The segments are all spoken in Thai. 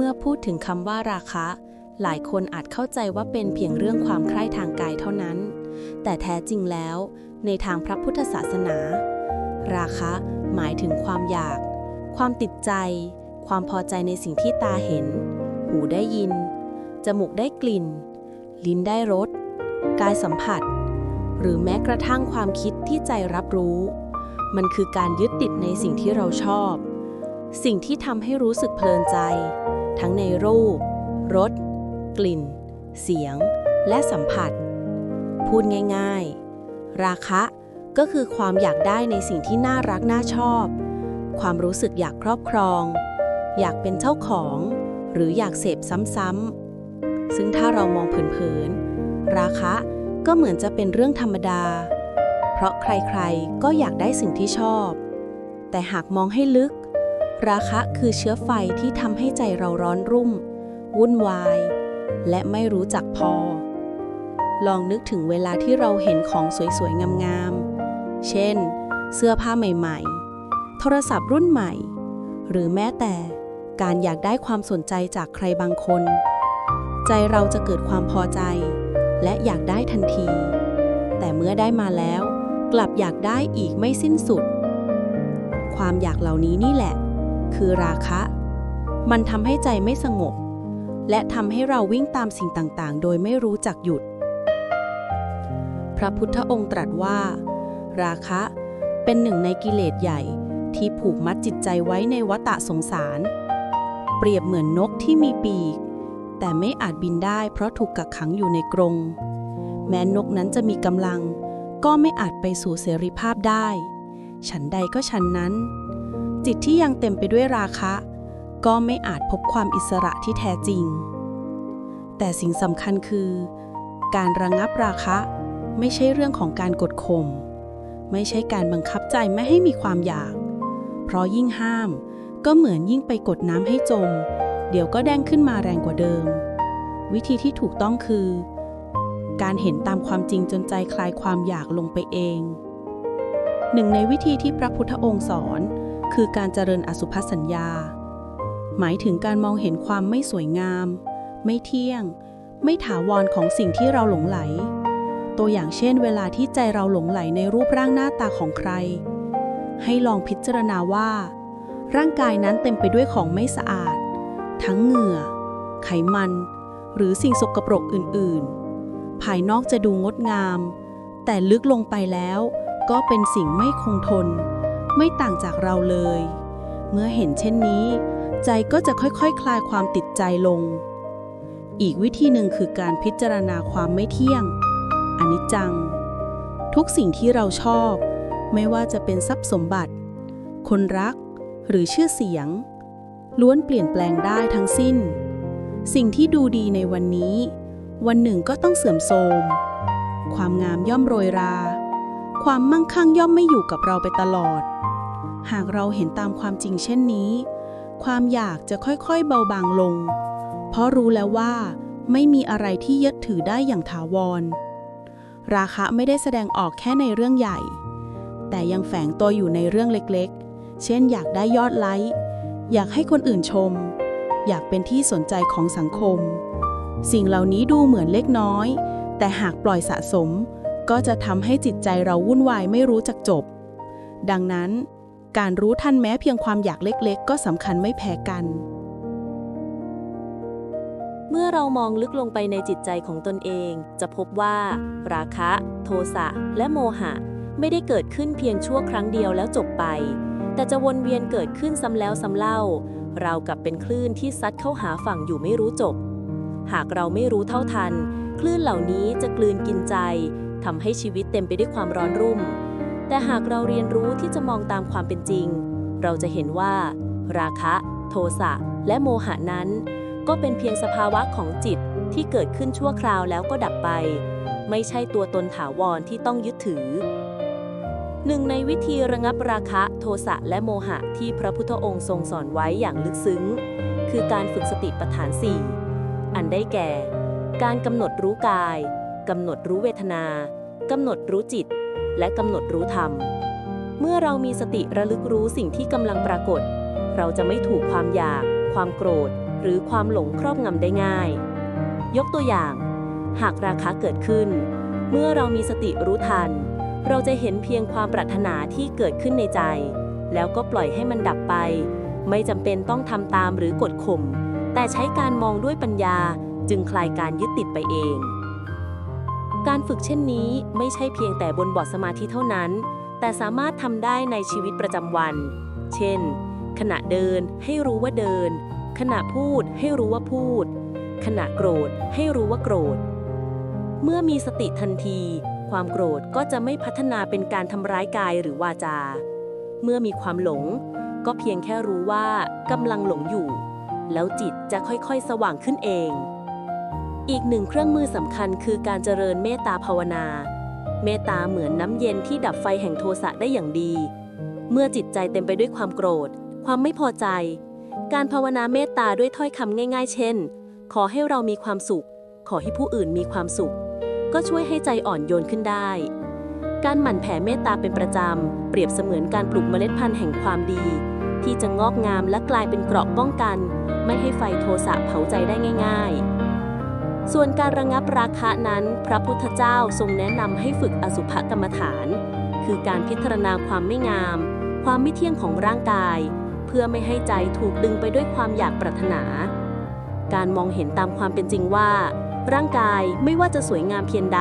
เมื่อพูดถึงคำว่าราคะ หลายคนอาจเข้าใจว่าเป็นเพียงเรื่องความใคร่ทางกายเท่านั้น แต่แท้จริงแล้ว ในทางพระพุทธศาสนา ราคะหมายถึงความอยาก ความติดใจ ความพอใจในสิ่งที่ตาเห็น หูได้ยิน จมูกได้กลิ่น ลิ้นได้รส กายสัมผัส หรือแม้กระทั่งความคิดที่ใจรับรู้ มันคือการยึดติดในสิ่งที่เราชอบ สิ่งที่ทำให้รู้สึกเพลินใจ ทั้งในรูป รส กลิ่น เสียง และสัมผัส พูดง่ายๆ ราคะก็คือความอยากได้ในสิ่งที่น่ารักน่าชอบ ความรู้สึกอยากครอบครอง อยากเป็นเจ้าของ หรืออยากเสพซ้ำๆ ซึ่งถ้าเรามองเผินๆ ราคะก็เหมือนจะเป็นเรื่องธรรมดา เพราะใครๆ ก็อยากได้สิ่งที่ชอบ แต่หากมองให้ลึก ราคะคือเชื้อไฟที่ทำให้ใจเราร้อนรุ่ม วุ่นวาย และไม่รู้จักพอ ลองนึกถึงเวลาที่เราเห็นของสวยๆ งามๆ เช่น เสื้อผ้าใหม่ๆ โทรศัพท์รุ่นใหม่ หรือแม้แต่การอยากได้ความสนใจจากใครบางคน ใจเราจะเกิดความพอใจ และอยากได้ทันที แต่เมื่อได้มาแล้ว กลับอยากได้อีกไม่สิ้นสุด ความอยากเหล่านี้นี่แหละ คือราคะ มันทำให้ใจไม่สงบ และทำให้เราวิ่งตามสิ่งต่างๆ โดยไม่รู้จักหยุด พระพุทธองค์ตรัสว่า ราคะเป็นหนึ่งในกิเลสใหญ่ที่ผูกมัดจิตใจไว้ในวัฏสงสาร เปรียบเหมือนนกที่มีปีก แต่ไม่อาจบินได้เพราะถูกกักขังอยู่ในกรง แม้นกนั้นจะมีกำลัง ก็ไม่อาจไปสู่เสรีภาพได้ ฉันใดก็ฉันนั้น จิตที่ยังเต็มไปด้วยราคะ ก็ไม่อาจพบความอิสระที่แท้จริง แต่สิ่งสำคัญคือ การระงับราคะไม่ใช่เรื่องของการกดข่มไม่ใช่การบังคับใจไม่ให้มีความอยาก เพราะยิ่งห้ามก็เหมือนยิ่งไปกดน้ำให้จม เดี๋ยวก็แดงขึ้นมาแรงกว่าเดิม วิธีที่ถูกต้องคือ การเห็นตามความจริงจนใจคลายความอยากลงไปเอง หนึ่งในวิธีที่พระพุทธองค์สอน คือการเจริญอสุภสัญญา หมายถึงการมองเห็นความไม่สวยงาม ไม่เที่ยง ไม่ถาวรของสิ่งที่เราหลงไหล ตัวอย่างเช่น เวลาที่ใจเราหลงไหลในรูปร่างหน้าตาของใคร ให้ลองพิจารณาว่า ร่างกายนั้นเต็มไปด้วยของไม่สะอาด ทั้งเหงื่อ ไขมัน หรือสิ่งสกปรกอื่น ๆ ภายนอกจะดูงดงาม แต่ลึกลงไปแล้วก็เป็นสิ่งไม่คงทน ไม่ต่างจากเราเลย เมื่อเห็นเช่นนี้ ใจก็จะค่อยๆคคลายความติดใจลง อีกวิธีหนึ่งคือการพิจารณาความไม่เที่ยงอนิจจัง ทุกสิ่งที่เราชอบ ไม่ว่าจะเป็นทรัพย์สมบัติ คนรัก หรือชื่อเสียง ล้วนเปลี่ยนแปลงได้ทั้งสิ้น สิ่งที่ดูดีในวันนี้ วันหนึ่งก็ต้องเสื่อมโทรม ความงามย่อมโรยรา ความมั่งคั่งย่อมไม่อยู่กับเราไปตลอด หากเราเห็นตามความจริงเช่นนี้ ความอยากจะค่อยๆเบาบางลง เพราะรู้แล้วว่า ไม่มีอะไรที่ยึดถือได้อย่างถาวร ราคะไม่ได้แสดงออกแค่ในเรื่องใหญ่ แต่ยังแฝงตัวอยู่ในเรื่องเล็กๆ เช่น อยากได้ยอดไลค์อยากให้คนอื่นชม อยากเป็นที่สนใจของสังคม สิ่งเหล่านี้ดูเหมือนเล็กน้อย แต่หากปล่อยสะสม ก็จะทำให้จิตใจเราวุ่นวายไม่รู้จักจบ ดังนั้น การรู้ทันแม้เพียงความอยากเล็กๆ ก็สำคัญไม่แพ้กัน เมื่อเรามองลึกลงไปในจิตใจของตนเอง จะพบว่า ราคะ โทสะ และโมหะ ไม่ได้เกิดขึ้นเพียงชั่วครั้งเดียวแล้วจบไป แต่จะวนเวียนเกิดขึ้นซ้ำแล้วซ้ำเล่า เรากับเป็นคลื่นที่ซัดเข้าหาฝั่งอยู่ไม่รู้จบ หากเราไม่รู้เท่าทัน คลื่นเหล่านี้จะกลืนกินใจ ทำให้ชีวิตเต็มไปด้วยความร้อนรุ่ม แต่หากเราเรียนรู้ที่จะมองตามความเป็นจริง เราจะเห็นว่า ราคะ โทสะและโมหะนั้น ก็เป็นเพียงสภาวะของจิตที่เกิดขึ้นชั่วคราวแล้วก็ดับไป ไม่ใช่ตัวตนถาวรที่ต้องยึดถือหนึ่งในวิธีระงับราคะโทสะและโมหะที่พระพุทธองค์ทรงสอนไว้อย่างลึกซึ้ง คือการฝึกสติปัฏฐาน4อันได้แก่ การกำหนดรู้กาย กำหนดรู้เวทนากำหนดรู้จิต และกำหนดรู้ธรรม เมื่อเรามีสติระลึกรู้สิ่งที่กำลังปรากฏ เราจะไม่ถูกความอยาก ความโกรธ หรือความหลงครอบงำได้ง่าย ยกตัวอย่าง หากราคะเกิดขึ้น เมื่อเรามีสติรู้ทัน เราจะเห็นเพียงความปรารถนาที่เกิดขึ้นในใจ แล้วก็ปล่อยให้มันดับไป ไม่จำเป็นต้องทำตามหรือกดข่มแต่ใช้การมองด้วยปัญญาจึงคลายการยึดติดไปเอง การฝึกเช่นนี้ไม่ใช่เพียงแต่บนบอร์ดสมาธิเท่านั้น แต่สามารถทำได้ในชีวิตประจำวัน เช่น ขณะเดินให้รู้ว่าเดิน ขณะพูดให้รู้ว่าพูด ขณะโกรธให้รู้ว่าโกรธ เมื่อมีสติทันที ความโกรธก็จะไม่พัฒนาเป็นการทำร้ายกายหรือวาจา เมื่อมีความหลง ก็เพียงแค่รู้ว่ากำลังหลงอยู่ แล้วจิตจะค่อยๆ สว่างขึ้นเอง อีกหนึ่งเครื่องมือสำคัญคือการเจริญเมตตาภาวนา เมตตาเหมือนน้ำเย็นที่ดับไฟแห่งโทสะได้อย่างดี เมื่อจิตใจเต็มไปด้วยความโกรธ ความไม่พอใจ การภาวนาเมตตาด้วยถ้อยคำง่าย ๆ เช่น ขอให้เรามีความสุข ขอให้ผู้อื่นมีความสุข ก็ช่วยให้ใจอ่อนโยนขึ้นได้ การหมั่นแผ่เมตตาเป็นประจำ เปรียบเสมือนการปลูกเมล็ดพันธุ์แห่งความดี ที่จะงอกงามและกลายเป็นเกราะป้องกัน ไม่ให้ไฟโทสะเผาใจได้ง่าย ๆ ส่วนการระงับราคะนั้น พระพุทธเจ้าทรงแนะนำให้ฝึกอสุภกรรมฐาน คือการพิจารณาความไม่งาม ความไม่เที่ยงของร่างกาย เพื่อไม่ให้ใจถูกดึงไปด้วยความอยากปรารถนา การมองเห็นตามความเป็นจริงว่า ร่างกายไม่ว่าจะสวยงามเพียงใด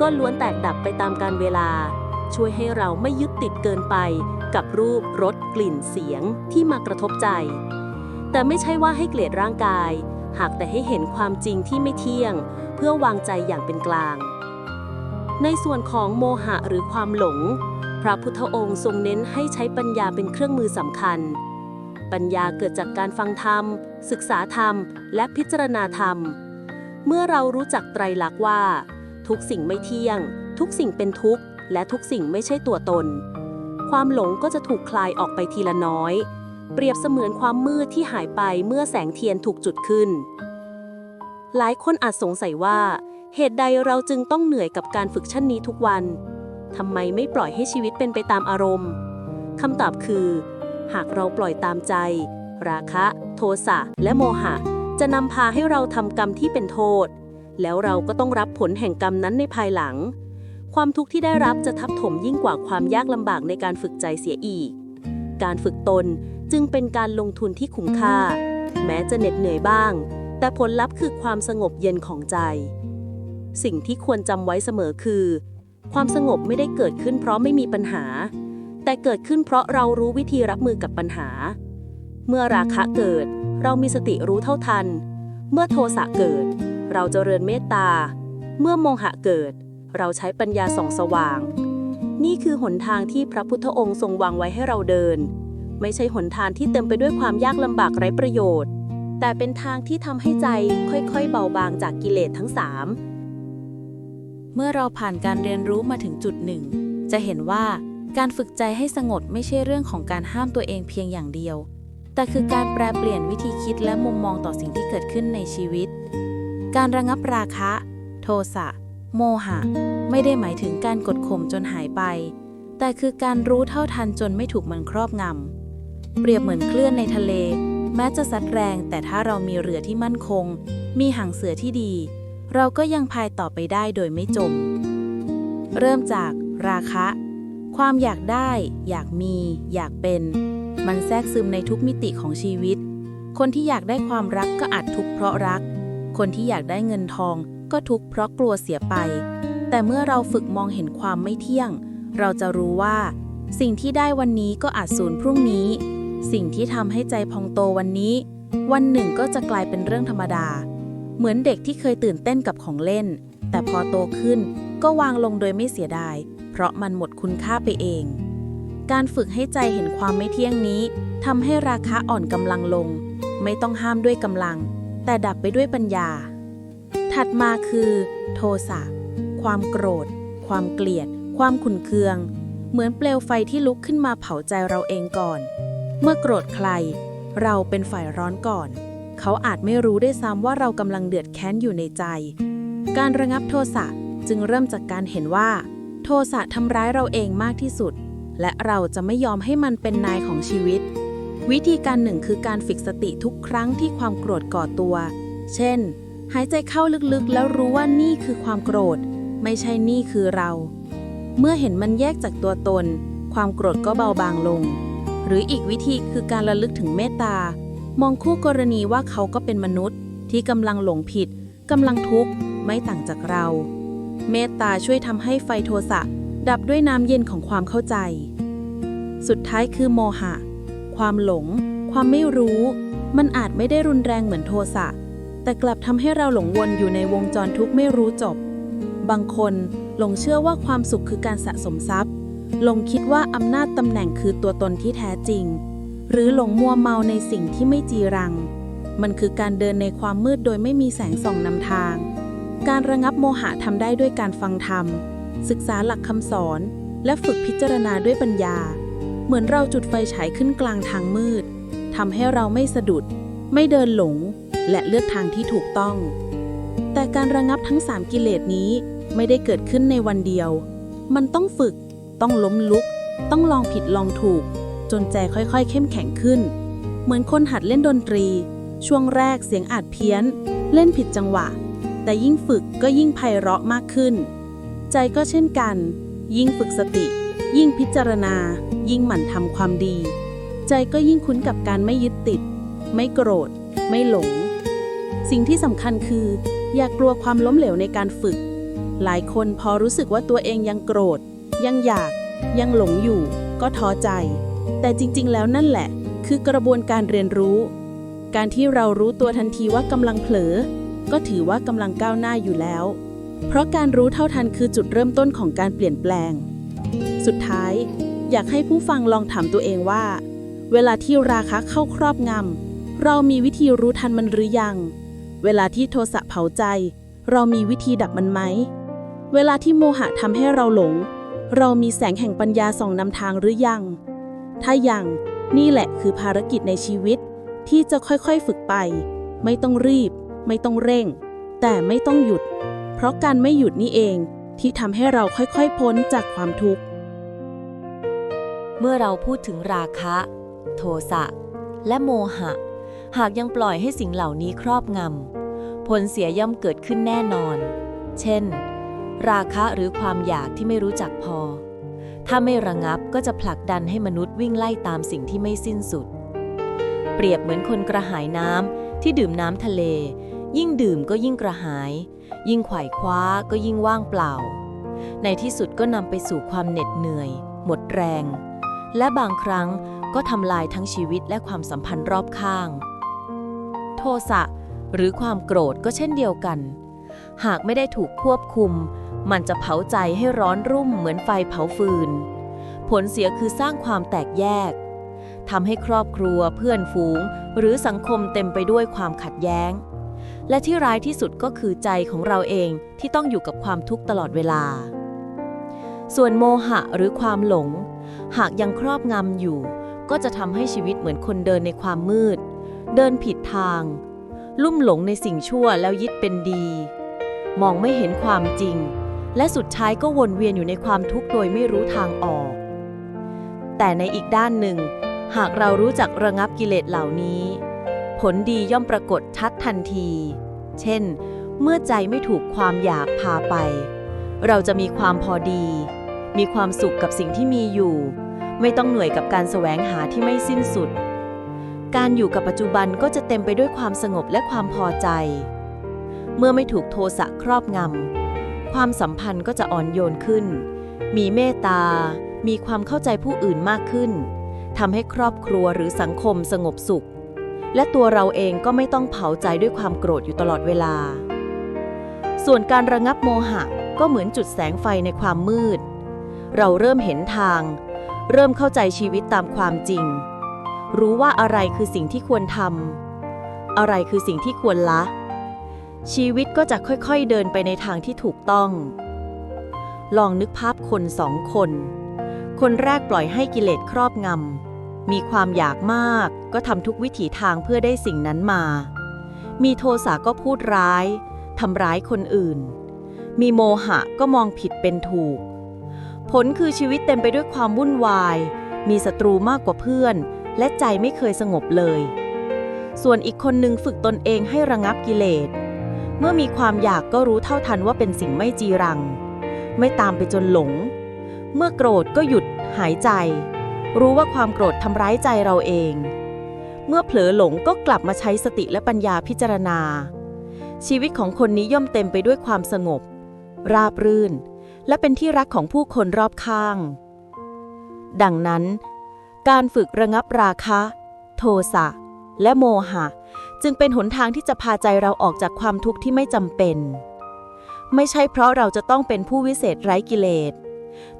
ก็ล้วนแตกดับไปตามกาลเวลา ช่วยให้เราไม่ยึดติดเกินไป กับรูปรสกลิ่นเสียงที่มากระทบใจ แต่ไม่ใช่ว่าให้เกลียดร่างกาย หากแต่ให้เห็นความจริงที่ไม่เที่ยง เพื่อวางใจอย่างเป็นกลาง ในส่วนของโมหะหรือความหลง พระพุทธองค์ทรงเน้นให้ใช้ปัญญาเป็นเครื่องมือสำคัญ ปัญญาเกิดจากการฟังธรรม ศึกษาธรรม และพิจารณาธรรม เมื่อเรารู้จักไตรลักษณ์ว่า ทุกสิ่งไม่เที่ยง ทุกสิ่งเป็นทุกข์ และทุกสิ่งไม่ใช่ตัวตน ความหลงก็จะถูกคลายออกไปทีละน้อย เปรียบเสมือนความมืดที่หายไปเมื่อแสงเทียนถูกจุดขึ้น หลายคนอาจสงสัยว่า เหตุใดเราจึงต้องเหนื่อยกับการฝึกชั้นนี้ทุกวันทำไมไม่ปล่อยให้ชีวิตเป็นไปตามอารมณ์คำตอบคือ หากเราปล่อยตามใจ ราคะ โทสะและโมหะ จะนำพาให้เราทำกรรมที่เป็นโทษ แล้วเราก็ต้องรับผลแห่งกรรมนั้นในภายหลัง ความทุกข์ที่ได้รับจะทับถมยิ่งกว่าความยากลำบากในการฝึกใจเสียอีก การฝึกตน จึงเป็นการลงทุนที่คุ้มค่า แม้จะเหน็ดเหนื่อยบ้าง แต่ผลลัพธ์คือความสงบเย็นของใจ สิ่งที่ควรจำไว้เสมอคือ ความสงบไม่ได้เกิดขึ้นเพราะไม่มีปัญหา แต่เกิดขึ้นเพราะเรารู้วิธีรับมือกับปัญหา เมื่อราคะเกิด เรามีสติรู้เท่าทัน เมื่อโทสะเกิด เราเจริญเมตตา เมื่อโมหะเกิด เราใช้ปัญญาส่องสว่าง นี่คือหนทางที่พระพุทธองค์ทรงวางไว้ให้เราเดิน ไม่ใช่หนทางที่เต็มไปด้วยความยากลำบากไร้ประโยชน์ แต่เป็นทางที่ทำให้ใจค่อยๆ เบาบางจากกิเลสทั้งสามเมื่อเราผ่านการเรียนรู้มาถึงจุดหนึ่ง จะเห็นว่าการฝึกใจให้สงบไม่ใช่เรื่องของการห้ามตัวเองเพียงอย่างเดียว แต่คือการแปลเปลี่ยนวิธีคิดและมุมมองต่อสิ่งที่เกิดขึ้นในชีวิต การระงับราคะ โทสะ โมหะ ไม่ได้หมายถึงการกดข่มจนหายไป แต่คือการรู้เท่าทันจนไม่ถูกมันครอบงำ เปรียบเหมือนคลื่นในทะเล แม้จะซัดแรง แต่ถ้าเรามีเรือที่มั่นคง มีหางเสือที่ดี เราก็ยังพายต่อไปได้โดยไม่จม เริ่มจากราคะ ความอยากได้ อยากมี อยากเป็น มันแทรกซึมในทุกมิติของชีวิต คนที่อยากได้ความรักก็อาจทุกข์เพราะรัก คนที่อยากได้เงินทองก็ทุกข์เพราะกลัวเสียไป แต่เมื่อเราฝึกมองเห็นความไม่เที่ยง เราจะรู้ว่า สิ่งที่ได้วันนี้ก็อาจสูญพรุ่งนี้ สิ่งที่ทำให้ใจพองโตวันนี้ วันหนึ่งก็จะกลายเป็นเรื่องธรรมดา เหมือนเด็กที่เคยตื่นเต้นกับของเล่น แต่พอโตขึ้นก็วางลงโดยไม่เสียดาย เพราะมันหมดคุณค่าไปเอง การฝึกให้ใจเห็นความไม่เที่ยงนี้ทำให้ราคาอ่อนกำลังลง ไม่ต้องห้ามด้วยกำลัง แต่ดับไปด้วยปัญญา ถัดมาคือ โทสะความโกรธ ความเกลียด ความขุ่นเคือง เหมือนเปลวไฟที่ลุกขึ้นมาเผาใจเราเองก่อน เมื่อโกรธใคร เราเป็นฝ่ายร้อนก่อน เขาอาจไม่รู้ได้ซ้ำว่าเรากำลังเดือดแค้นอยู่ในใจ การระงับโทสะจึงเริ่มจากการเห็นว่า โทสะทำร้ายเราเองมากที่สุด และเราจะไม่ยอมให้มันเป็นนายของชีวิต วิธีการหนึ่งคือการฝึกสติทุกครั้งที่ความโกรธก่อตัว เช่น หายใจเข้าลึกๆ แล้วรู้ว่านี่คือความโกรธ ไม่ใช่นี่คือเรา เมื่อเห็นมันแยกจากตัวตน ความโกรธก็เบาบางลง หรืออีกวิธีคือการระลึกถึงเมตตา มองคู่กรณีว่าเขาก็เป็นมนุษย์ ที่กำลังหลงผิดกำลังทุกข์ไม่ต่างจากเรา เมตตาช่วยทำให้ไฟโทสะ ดับด้วยน้ำเย็นของความเข้าใจ สุดท้ายคือโมหะ ความหลง ความไม่รู้ มันอาจไม่ได้รุนแรงเหมือนโทสะ แต่กลับทำให้เราหลงวนอยู่ในวงจรทุกข์ไม่รู้จบ บางคนหลงเชื่อว่าความสุขคือการสะสมทรัพย์ หลงคิดว่าอำนาจตำแหน่งคือตัวตนที่แท้จริง หรือหลงมัวเมาในสิ่งที่ไม่จีรัง มันคือการเดินในความมืดโดยไม่มีแสงส่องนำทาง การระงับโมหะทำได้ด้วยการฟังธรรม ศึกษาหลักคำสอน และฝึกพิจารณาด้วยปัญญา เหมือนเราจุดไฟฉายขึ้นกลางทางมืดทำให้เราไม่สะดุด ไม่เดินหลง และเลือกทางที่ถูกต้อง แต่การระงับทั้ง 3 กิเลสนี้ไม่ได้เกิดขึ้นในวันเดียว มันต้องฝึก ต้องล้มลุก ต้องลองผิดลองถูก จนใจค่อยๆ เข้มแข็งขึ้น เหมือนคนหัดเล่นดนตรี ช่วงแรกเสียงอาจเพี้ยน เล่นผิดจังหวะ แต่ยิ่งฝึกก็ยิ่งไพเราะมากขึ้น ใจก็เช่นกัน ยิ่งฝึกสติ ยิ่งพิจารณา ยิ่งหมั่นทำความดี ใจก็ยิ่งคุ้นกับการไม่ยึดติด ไม่โกรธ ไม่หลง สิ่งที่สำคัญคือ อย่ากลัวความล้มเหลวในการฝึก หลายคนพอรู้สึกว่าตัวเองยังโกรธ ยังอยาก ยังหลงอยู่ ก็ท้อใจ แต่จริงๆ แล้วนั่นแหละ คือกระบวนการเรียนรู้ การที่เรารู้ตัวทันทีว่ากำลังเผลอ ก็ถือว่ากำลังก้าวหน้าอยู่แล้ว เพราะการรู้เท่าทันคือจุดเริ่มต้นของการเปลี่ยนแปลง สุดท้าย อยากให้ผู้ฟังลองถามตัวเองว่า เวลาที่ราคะเข้าครอบงำเรามีวิธีรู้ทันมันหรือยัง เวลาที่โทสะเผาใจ เรามีวิธีดับมันไหมเวลาที่โมหะทำให้เราหลง เรามีแสงแห่งปัญญาส่องนำทางหรือยัง ถ้ายัง นี่แหละคือภารกิจในชีวิต ที่จะค่อยๆฝึกไป ไม่ต้องรีบ ไม่ต้องเร่ง แต่ไม่ต้องหยุด เพราะการไม่หยุดนี่เองที่ทำให้เราค่อยๆพ้นจากความทุกข์ เมื่อเราพูดถึงราคะ โทสะ และโมหะ หากยังปล่อยให้สิ่งเหล่านี้ครอบงำผลเสียย่อมเกิดขึ้นแน่นอน เช่น ราคะหรือความอยากที่ไม่รู้จักพอ ถ้าไม่ระงับก็จะผลักดันให้มนุษย์วิ่งไล่ตามสิ่งที่ไม่สิ้นสุด เปรียบเหมือนคนกระหายน้ำที่ดื่มน้ำทะเล ยิ่งดื่มก็ยิ่งกระหาย ยิ่งไขว่คว้าก็ยิ่งว่างเปล่า ในที่สุดก็นำไปสู่ความเหน็ดเหนื่อย หมดแรง และบางครั้งก็ทำลายทั้งชีวิตและความสัมพันธ์รอบข้าง โทสะหรือความโกรธก็เช่นเดียวกัน หากไม่ได้ถูกควบคุม มันจะเผาใจให้ร้อนรุ่มเหมือนไฟเผาฟืน ผลเสียคือสร้างความแตกแยกทำให้ครอบครัวเพื่อนฝูง หรือสังคมเต็มไปด้วยความขัดแย้ง และที่ร้ายที่สุดก็คือใจของเราเองที่ต้องอยู่กับความทุกข์ตลอดเวลา ส่วนโมหะหรือความหลง หากยังครอบงำอยู่ ก็จะทำให้ชีวิตเหมือนคนเดินในความมืด เดินผิดทาง ลุ่มหลงในสิ่งชั่วแล้วยึดเป็นดี มองไม่เห็นความจริง และสุดท้ายก็วนเวียนอยู่ในความทุกข์โดยไม่รู้ทางออก แต่ในอีกด้านหนึ่ง หากเรารู้จักระงับกิเลสเหล่านี้ ผลดีย่อมปรากฏชัดทันที เช่น เมื่อใจไม่ถูกความอยากพาไป เราจะมีความพอดี มีความสุขกับสิ่งที่มีอยู่ ไม่ต้องเหนื่อยกับการแสวงหาที่ไม่สิ้นสุด การอยู่กับปัจจุบันก็จะเต็มไปด้วยความสงบและความพอใจ เมื่อไม่ถูกโทสะครอบงำ ความสัมพันธ์ก็จะอ่อนโยนขึ้น มีเมตตา มีความเข้าใจผู้อื่นมากขึ้นทำให้ครอบครัวหรือสังคมสงบสุข และตัวเราเองก็ไม่ต้องเผาใจด้วยความโกรธอยู่ตลอดเวลา ส่วนการระงับโมหะก็เหมือนจุดแสงไฟในความมืด เราเริ่มเห็นทาง เริ่มเข้าใจชีวิตตามความจริง รู้ว่าอะไรคือสิ่งที่ควรทำอะไรคือสิ่งที่ควรละ ชีวิตก็จะค่อยๆเดินไปในทางที่ถูกต้อง ลองนึกภาพคนสองคน คนแรกปล่อยให้กิเลสครอบงำ มีความอยากมาก ก็ทำทุกวิถีทางเพื่อได้สิ่งนั้นมา มีโทสะก็พูดร้าย ทำร้ายคนอื่น มีโมหะก็มองผิดเป็นถูก ผลคือชีวิตเต็มไปด้วยความวุ่นวาย มีศัตรูมากกว่าเพื่อน และใจไม่เคยสงบเลย ส่วนอีกคนหนึ่งฝึกตนเองให้ระงับกิเลส เมื่อมีความอยากก็รู้เท่าทันว่าเป็นสิ่งไม่จีรัง ไม่ตามไปจนหลง เมื่อโกรธก็หยุดหายใจ รู้ว่าความโกรธทำร้ายใจเราเอง เมื่อเผลอหลงก็กลับมาใช้สติและปัญญาพิจารณา ชีวิตของคนนี้ย่อมเต็มไปด้วยความสงบ ราบรื่น และเป็นที่รักของผู้คนรอบข้าง ดังนั้น การฝึกระงับราคะ โทสะและโมหะ จึงเป็นหนทางที่จะพาใจเราออกจากความทุกข์ที่ไม่จำเป็น ไม่ใช่เพราะเราจะต้องเป็นผู้วิเศษไร้กิเลส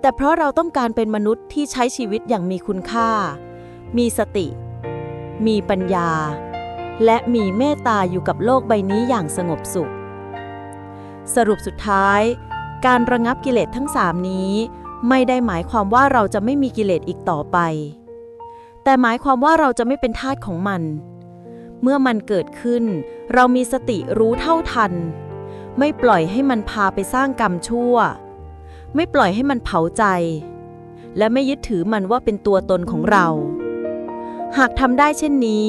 แต่เพราะเราต้องการเป็นมนุษย์ที่ใช้ชีวิตอย่างมีคุณค่า มีสติ มีปัญญา และมีเมตตาอยู่กับโลกใบนี้อย่างสงบสุข สรุปสุดท้าย การระงับกิเลสทั้งสามนี้ ไม่ได้หมายความว่าเราจะไม่มีกิเลสอีกต่อไป แต่หมายความว่าเราจะไม่เป็นทาสของมัน เมื่อมันเกิดขึ้น เรามีสติรู้เท่าทัน ไม่ปล่อยให้มันพาไปสร้างกรรมชั่ว ไม่ปล่อยให้มันเผาใจ และไม่ยึดถือมันว่าเป็นตัวตนของเรา หากทำได้เช่นนี้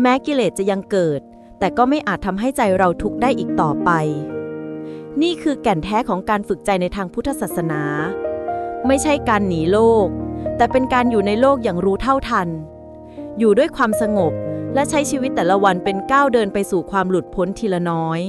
แม้กิเลสจะยังเกิด แต่ก็ไม่อาจทำให้ใจเราทุกข์ได้อีกต่อไป นี่คือแก่นแท้ของการฝึกใจในทางพุทธศาสนา ไม่ใช่การหนีโลก แต่เป็นการอยู่ในโลกอย่างรู้เท่าทัน อยู่ด้วยความสงบ และใช้ชีวิตแต่ละวันเป็นก้าวเดินไปสู่ความหลุดพ้นทีละน้อย